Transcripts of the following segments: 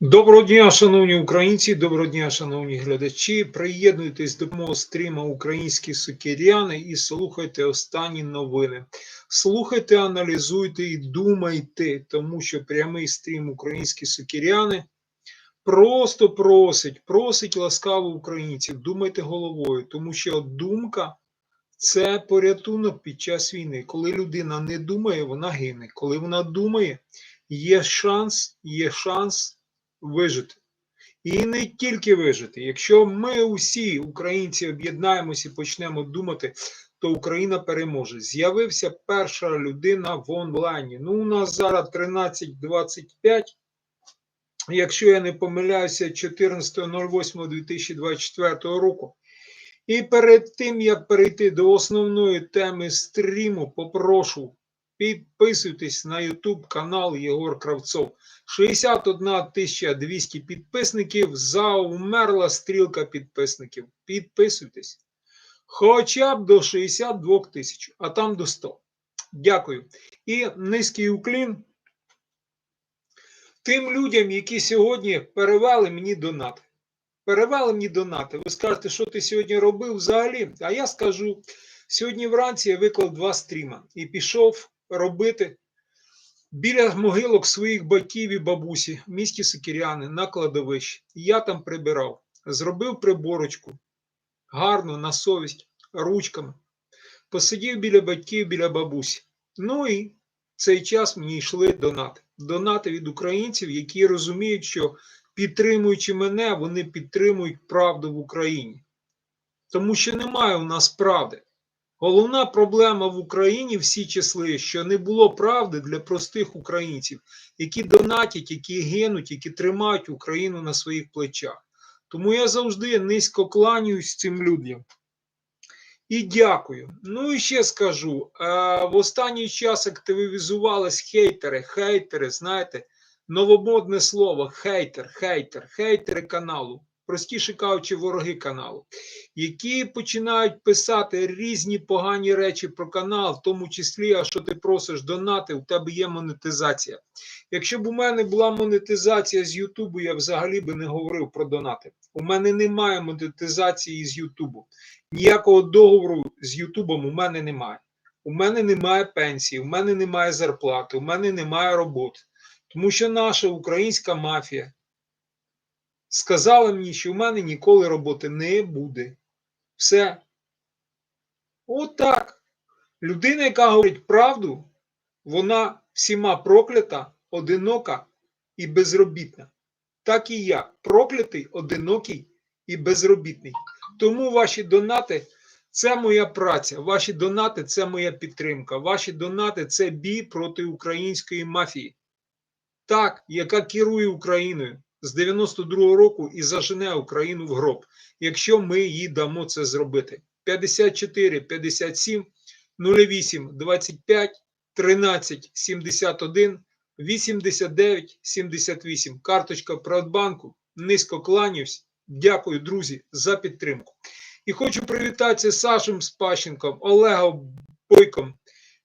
Доброго дня, шановні українці, доброго дня, шановні глядачі. Приєднуйтесь до мого стріма Українські сукіряни і слухайте останні новини. Слухайте, аналізуйте і думайте, тому що прямий стрім Українські сукіряни просто просить, просить ласкаво українців. Думайте головою, тому що думка це порятунок під час війни. Коли людина не думає, вона гине. Коли вона думає, є шанс, є шанс вижити. І не тільки вижити. Якщо ми усі, українці, об'єднаємося і почнемо думати, то Україна переможе. З'явився перша людина в онлайні. Ну, у нас зараз 13.25. Якщо я не помиляюся, 14.08.2024 року. І перед тим, як перейти до основної теми стріму, попрошу підписуйтесь на YouTube канал Єгор Кравцов. 61 200 підписників. Заумерла стрілка підписників. Підписуйтесь. Хоча б до 62 тисяч, а там до 100. Дякую. І низький уклін тим людям, які сьогодні перевели мені донати. Перевели мені донати. Ви скажете, що ти сьогодні робив взагалі? А я скажу: сьогодні вранці я виклав два стріма і пішов робити біля могилок своїх батьків і бабусі в місті Сикіряни на кладовищі. Я там прибирав, зробив приборочку гарно на совість ручками. Посидів біля батьків, біля бабусі. Ну і цей час мені йшли донати. Донати від українців, які розуміють, що підтримуючи мене, вони підтримують правду в Україні. Тому що немає у нас правди. Головна проблема в Україні всі числи, що не було правди для простих українців, які донатять, які гинуть, які тримають Україну на своїх плечах. Тому я завжди низько кланяюсь цим людям. І дякую. Ну і ще скажу: в останній час активізувались хейтери, хейтери, знаєте, новомодне слово хейтер, хейтер, хейтери каналу простіше кажучи, вороги каналу, які починають писати різні погані речі про канал, в тому числі, а що ти просиш донати, у тебе є монетизація. Якщо б у мене була монетизація з Ютубу, я взагалі би не говорив про донати. У мене немає монетизації з Ютубу. Ніякого договору з Ютубом у мене немає. У мене немає пенсії, у мене немає зарплати, у мене немає роботи. Тому що наша українська мафія сказала мені, що в мене ніколи роботи не буде. Все. От Людина, яка говорить правду, вона всіма проклята, одинока і безробітна. Так і я проклятий, одинокий і безробітний. Тому ваші донати це моя праця. Ваші донати це моя підтримка. Ваші донати це бій проти української мафії. Так, яка керує Україною з 92-го року і зажене Україну в гроб, якщо ми їй дамо це зробити. 54 57 08 25 13 71 89 78. Карточка Приватбанку. Низько кланяюсь. Дякую, друзі, за підтримку. І хочу привітатися Сашем Спащенком, Олегом Бойком,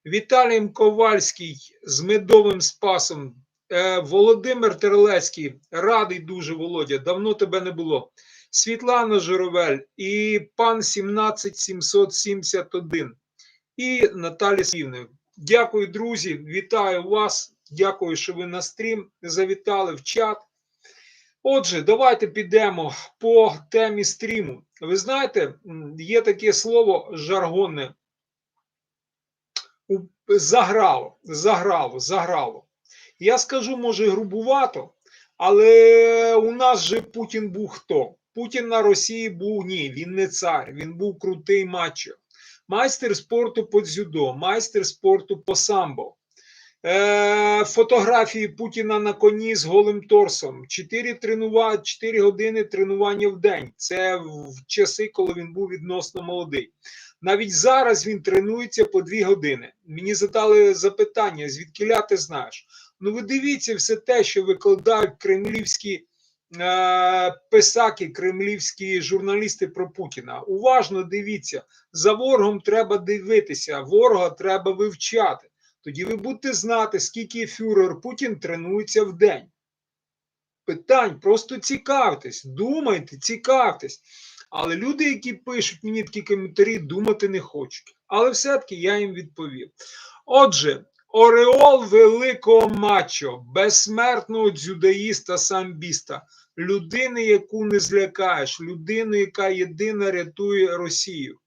Віталієм Ковальський з медовим спасом. Е, Володимир Терлецький, радий дуже Володя, давно тебе не було. Світлана Журавель і пан 17771 і Наталі Сівна. Дякую, друзі. Вітаю вас. Дякую, що ви на стрім завітали в чат. Отже, давайте підемо по темі стріму. Ви знаєте, є таке слово жаргонне. Заграло, заграло, заграло. Я скажу, може, грубувато, але у нас же Путін був хто? Путін на Росії був ні, він не цар, він був крутий матчо. Майстер спорту по дзюдо, майстер спорту по самбо. Е, Фотографії Путіна на коні з голим торсом. 4, тренува... 4 години тренування в день. Це в часи, коли він був відносно молодий. Навіть зараз він тренується по 2 години. Мені задали запитання, звідки ти знаєш? Ну, ви дивіться все те, що викладають кремлівські е, писаки, кремлівські журналісти про Путіна. Уважно дивіться, за ворогом треба дивитися, ворога треба вивчати. Тоді ви будете знати, скільки фюрер Путін тренується в день. питань, просто цікавтесь, думайте, цікавтесь. Але люди, які пишуть мені такі коментарі, думати не хочуть. Але все-таки я їм відповів. Отже, Ореол великого мачо, безсмертного дзюдеїста, самбіста, людини, яку не злякаєш, людини, яка єдина рятує Росію.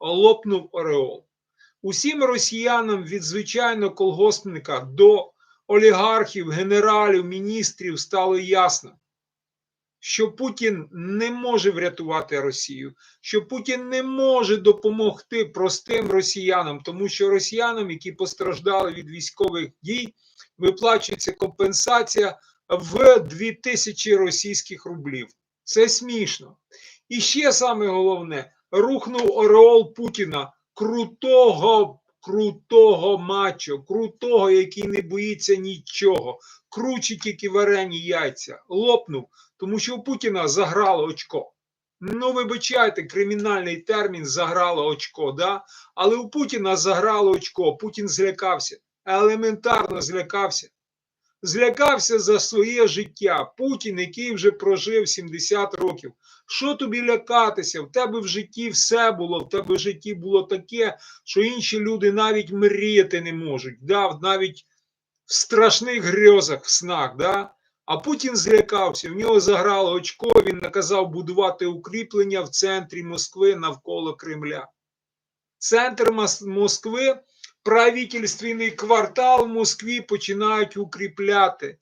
Лопнув Ореол. Усім росіянам від звичайного колгоспника до олігархів, генералів, міністрів стало ясно, що Путін не може врятувати Росію, що Путін не може допомогти простим росіянам, тому що росіянам, які постраждали від військових дій, виплачується компенсація в 2000 російських рублів. Це смішно. І ще саме головне: рухнув Ореол Путіна крутого, крутого мачо, крутого, який не боїться нічого, круче тільки варені яйця, лопнув, тому що у Путіна заграло очко. Ну, вибачайте, кримінальний термін заграло очко, да? але у Путіна заграло очко, Путін злякався, елементарно злякався. Злякався за своє життя. Путін, який вже прожив 70 років. Що тобі лякатися? В тебе в житті все було, в тебе в житті було таке, що інші люди навіть мріяти не можуть. Да? Навіть в страшних грьозах, в снах. Да? А Путін злякався, в нього заграло очко, він наказав будувати укріплення в центрі Москви навколо Кремля. Центр Москви, правительственний квартал в Москві починають укріпляти.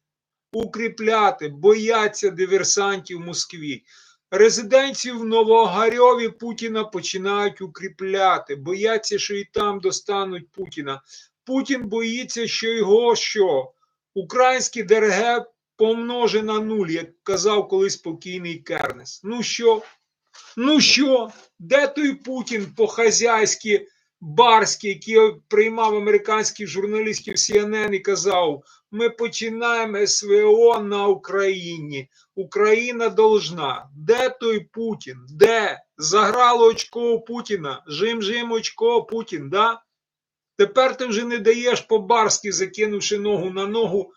Укріпляти, бояться диверсантів в Москві. Резиденцію в Новогарьові Путіна починають укріпляти, бояться, що і там достануть Путіна. Путін боїться, що його що? Український ДРГ помноже на нуль, як казав колись покійний Кернес. Ну що? Ну що? Де той Путін по-хазяйськи барський, який приймав американських журналістів CNN і казав: ми починаємо СВО на Україні. Україна должна. Де той Путін? Де? Заграло очко Путіна. Жим-жим очко Путін, да? Тепер ти вже не даєш по-барськи, закинувши ногу на ногу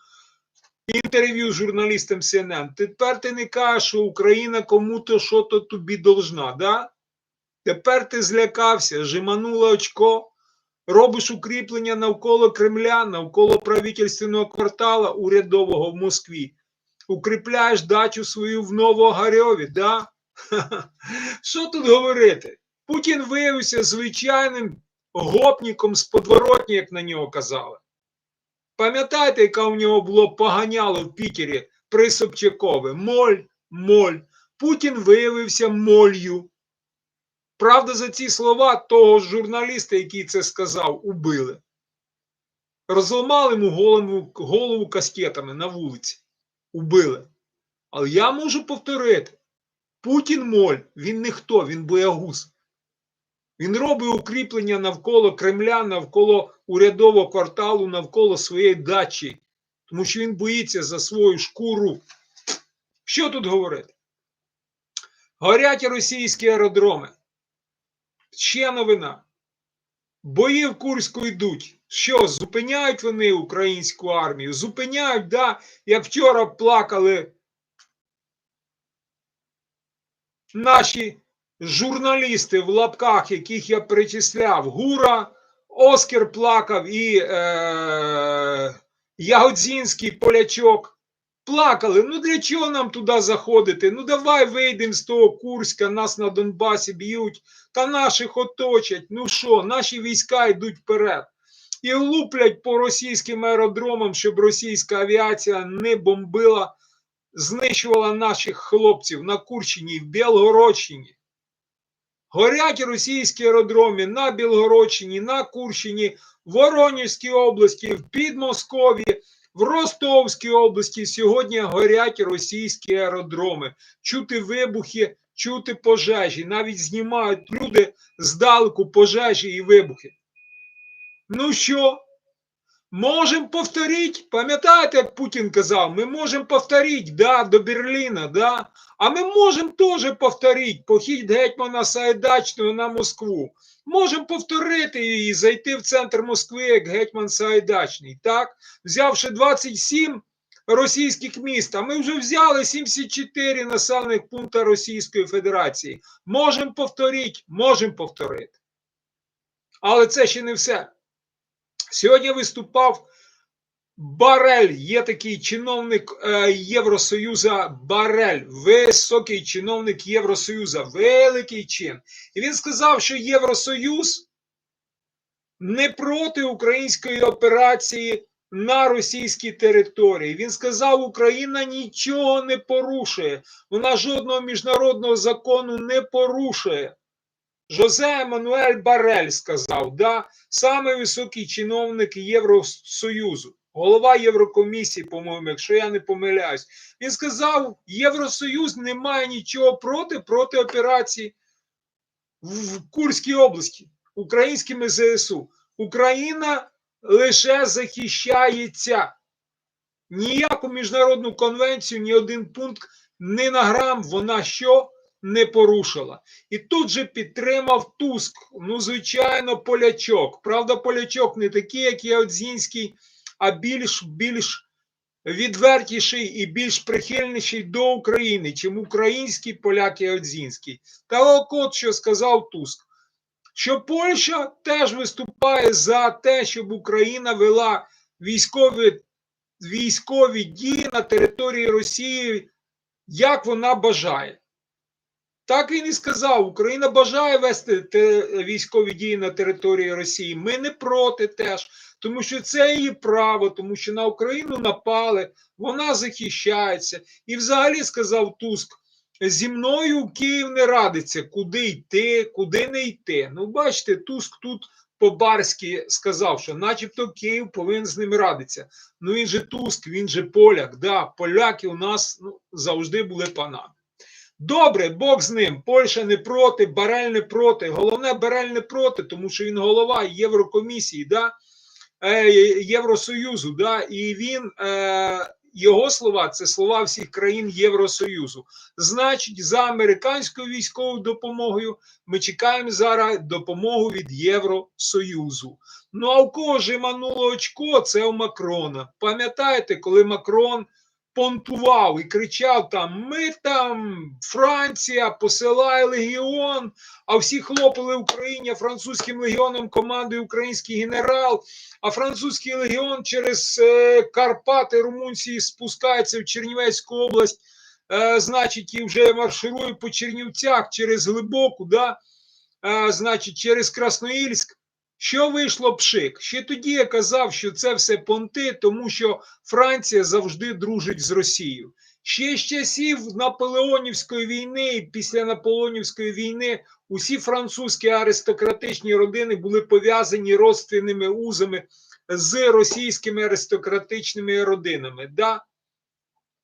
інтерв'ю з журналістом CNN. Тепер ти не кажеш, що Україна кому-то що-то тобі должна, да? Тепер ти злякався, жимануло очко, робиш укріплення навколо Кремля, навколо правительственного квартала урядового в Москві. Укріпляєш дачу свою в Новогарьові, да? Що тут говорити? Путін виявився звичайним гопніком з подворотні, як на нього казали. Пам'ятаєте, яка у нього було поганяло в Пітері при Собчакові? Моль, моль. Путін виявився молью. Правда, за ці слова того журналіста, який це сказав, убили. Розламали йому голову, голову каскетами на вулиці. Убили. Але я можу повторити: Путін моль, він не хто, він боягуз. Він робить укріплення навколо Кремля, навколо урядового кварталу, навколо своєї дачі, тому що він боїться за свою шкуру. Що тут говорити? Горять російські аеродроми. Ще новина. Бої в Курську йдуть. Що, зупиняють вони українську армію? Зупиняють, да, як вчора плакали наші журналісти в лапках, яких я перечисляв, Гура, Оскар плакав і е, Ягодзінський полячок. Плакали. Ну для чого нам туди заходити? Ну давай вийдемо з того Курська, нас на Донбасі б'ють, та наших оточать. Ну що, наші війська йдуть вперед. І луплять по російським аеродромам, щоб російська авіація не бомбила, знищувала наших хлопців на Курщині в Білгородщині. Горять російські аеродроми на Білгородщині, на Курщині, в Воронівській області, в Підмосков'ї, в Ростовській області. Сьогодні горять російські аеродроми. Чути вибухи, чути пожежі. Навіть знімають люди здалеку пожежі і вибухи. Ну що? Можемо повторити, пам'ятаєте, як Путін казав, ми можемо повторити, да, до Берліна, да, а ми можемо теж повторити похід гетьмана Саїдачного на Москву. Можемо повторити і зайти в центр Москви як гетьман Саїдачний, так, взявши 27 російських міст. А ми вже взяли 74 населених пункти Російської Федерації. Можемо повторити, можемо повторити. Але це ще не все. Сьогодні виступав Барель, є такий чиновник е, Євросоюза Барель, високий чиновник Євросоюза, великий чин. І він сказав, що Євросоюз не проти української операції на російській території. Він сказав, Україна нічого не порушує, вона жодного міжнародного закону не порушує. Жозе Еммануель Барель сказав, да, саме високий чиновник Євросоюзу, голова Єврокомісії, по-моєму, якщо я не помиляюсь. Він сказав, Євросоюз не має нічого проти проти операції в Курській області українськими ЗСУ. Україна лише захищається. Ніяку міжнародну конвенцію, ні один пункт ні на грам вона що не порушила. І тут же підтримав Туск. Ну, звичайно, полячок. Правда, полячок не такий, як Яодзінський, а більш більш відвертіший і більш прихильніший до України, чим український поляк Яодзінський. Та от що сказав Туск. Що Польща теж виступає за те, щоб Україна вела військові військові дії на території Росії, як вона бажає. Так він і сказав: Україна бажає вести військові дії на території Росії. Ми не проти теж, тому що це її право, тому що на Україну напали, вона захищається. І взагалі сказав Туск. Зі мною Київ не радиться, куди йти, куди не йти. Ну, бачите, Туск тут по-барськи сказав, що начебто Київ повинен з ним радитися. Ну він же Туск, він же поляк. Да, Поляки у нас ну, завжди були панами. Добре, Бог з ним. Польща не проти, Барель не проти. Головне, Барель не проти, тому що він голова Єврокомісії, да? е, Євросоюзу. Да? І він, е, його слова це слова всіх країн Євросоюзу. Значить, за американською військовою допомогою ми чекаємо зараз допомогу від Євросоюзу. Ну а у кого ж мануло очко? Це у Макрона. Пам'ятаєте, коли Макрон понтував і кричав там: Ми там, Франція, посилає легіон, а всі хлопали Україні французьким легіоном командує український генерал. А французький легіон через е, Карпати Румунції спускається в Чернівецьку область, е, значить, і вже марширує по Чернівцях через Глибоку, да? е, значить, через Красноїльськ. Що вийшло пшик? Ще тоді я казав, що це все понти, тому що Франція завжди дружить з Росією. Ще з часів Наполеонівської війни і після Наполеонівської війни усі французькі аристократичні родини були пов'язані родственними узами з російськими аристократичними родинами. Да?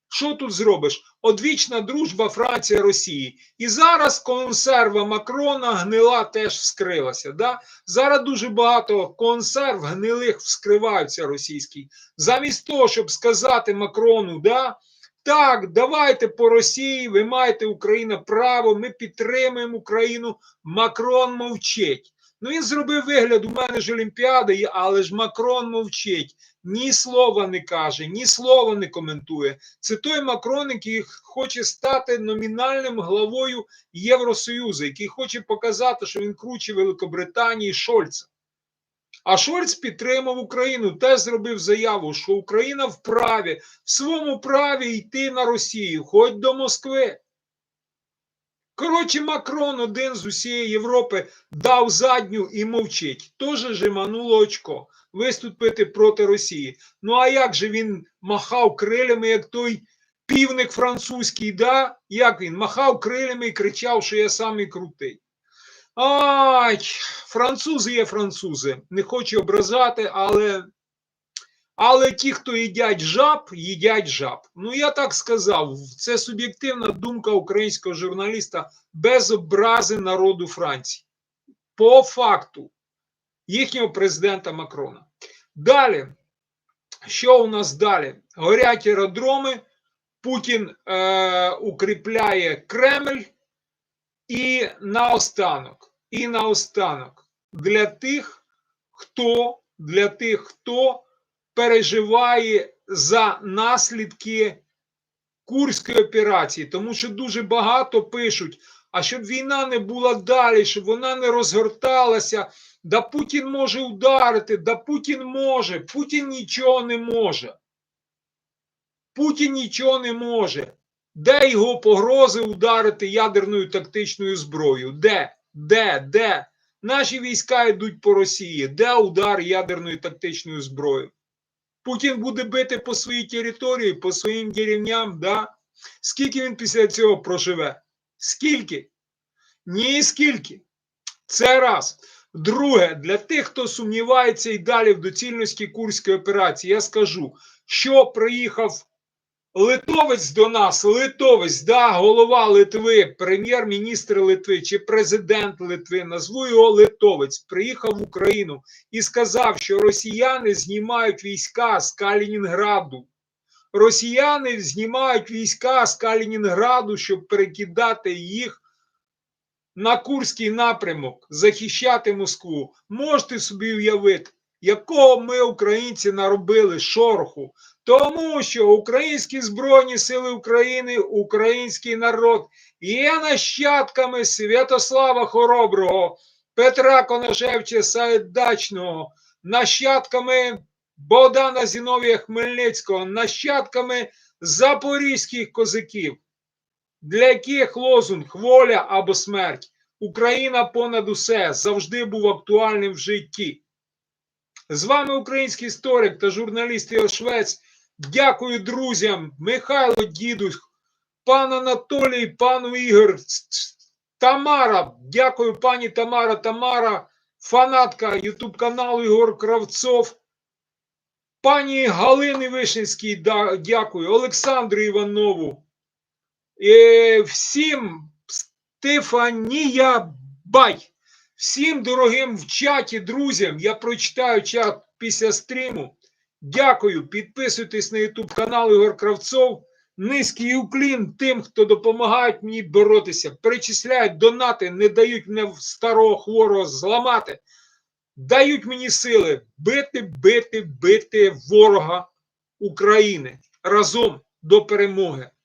Що тут зробиш? Одвічна дружба Франція Росії. І зараз консерва Макрона гнила теж вскрилася. Да? Зараз дуже багато консерв гнилих вскриваються російські. Замість того, щоб сказати Макрону, да, так, давайте по Росії, ви маєте Україна право, ми підтримуємо Україну. Макрон мовчить. Ну він зробив вигляд, у мене ж Олімпіада, є, але ж Макрон мовчить. Ні слова не каже, ні слова не коментує. Це той Макрон, який хоче стати номінальним главою Євросоюзу, який хоче показати, що він круче Великобританії Шольца. А Шольц підтримав Україну, теж зробив заяву, що Україна вправі, в своєму праві йти на Росію, хоч до Москви. Коротше, Макрон один з усієї Європи дав задню і мовчить. Теж жимануло очко виступити проти Росії. Ну а як же він махав крилями, як той півник французький, да? Як він махав крилями і кричав, що я самий крутий. Ай, французи є французи. Не хочу образати, але але ті, хто їдять жаб, їдять жаб. Ну, я так сказав, це суб'єктивна думка українського журналіста без образи народу Франції. По факту їхнього президента Макрона. Далі, що у нас далі? Горять аеродроми, Путін е, укріпляє Кремль. І наостанок, і наостанок для тих, хто для тих, хто переживає за наслідки Курської операції, тому що дуже багато пишуть, а щоб війна не була далі, щоб вона не розгорталася, да Путін може ударити, да Путін може, Путін нічого не може. Путін нічого не може. Де його погрози ударити ядерною тактичною зброєю? Де? Де? Де? Наші війська йдуть по Росії. Де удар ядерною тактичною зброєю? Путін буде бити по своїй території, по своїм деревням, да? Скільки він після цього проживе? Скільки? Ні, скільки. Це раз. Друге, для тих, хто сумнівається і далі в доцільності Курської операції, я скажу, що приїхав литовець до нас, литовець, да, голова Литви, прем'єр-міністр Литви чи президент Литви, назву його литовець, приїхав в Україну і сказав, що росіяни знімають війська з Калінінграду. Росіяни знімають війська з Калінінграду, щоб перекидати їх на Курський напрямок, захищати Москву. Можете собі уявити, якого ми, українці, наробили шороху. Тому що українські Збройні Сили України, український народ є нащадками Святослава Хороброго, Петра Конашевича Саєдачного, нащадками Богдана Зіновія Хмельницького, нащадками запорізьких козаків, для яких лозунг воля або смерть. Україна понад усе завжди був актуальним в житті. З вами український історик та журналіст Іо Швець. Дякую друзям, Михайло Дідусь, пан Анатолій, пану Ігор, Тамара. Дякую, пані Тамара, Тамара, фанатка Ютуб каналу Ігор Кравцов. Пані Галини Вишинській, дякую, Олександру Іванову. Всім Стефанія Бай. Всім дорогим в чаті, друзям. Я прочитаю чат після стріму. Дякую. Підписуйтесь на YouTube канал Ігор Кравцов. Низький уклін тим, хто допомагає мені боротися. Перечисляють донати, не дають мене старого хворого зламати. Дають мені сили бити, бити, бити ворога України разом до перемоги.